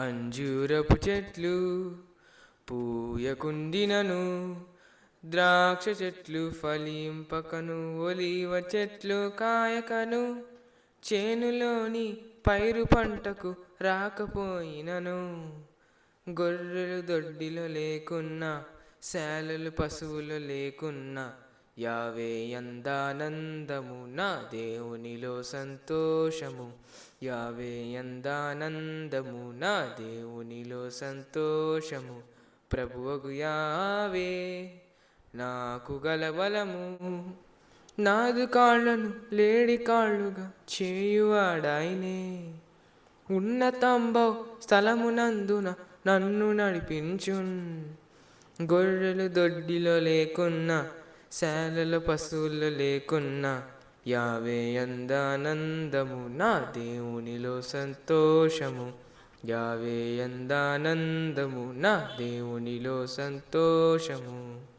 అంజూరపు చెట్లు పూయకుండినను ద్రాక్ష చెట్లు ఫలింపకను ఒలివ చెట్లు కాయకను చేనులోని పైరు పంటకు రాకపోయినను. గొర్రెలు దొడ్డిలో లేకున్నా శాలలు పశువులు లేకున్నా యావే యందానందము నా దేవునిలో సంతోషము. యావే యందానందము నా దేవునిలో సంతోషము. ప్రభువగు యావే నాకు గలబలము నాదు కాళ్ళను లేడి కాళ్ళుగా చేయువాడాయనే. ఉన్నతంబౌ స్థలమునందున నన్ను నడిపించున్. గొర్రెలు దొడ్డిలో లేకున్నా శాలలు పశువులు లేకున్నా యావే అందానందము. నా దేవునిలో సంతోషము. యావే అందానందము. నా దేవునిలో సంతోషము.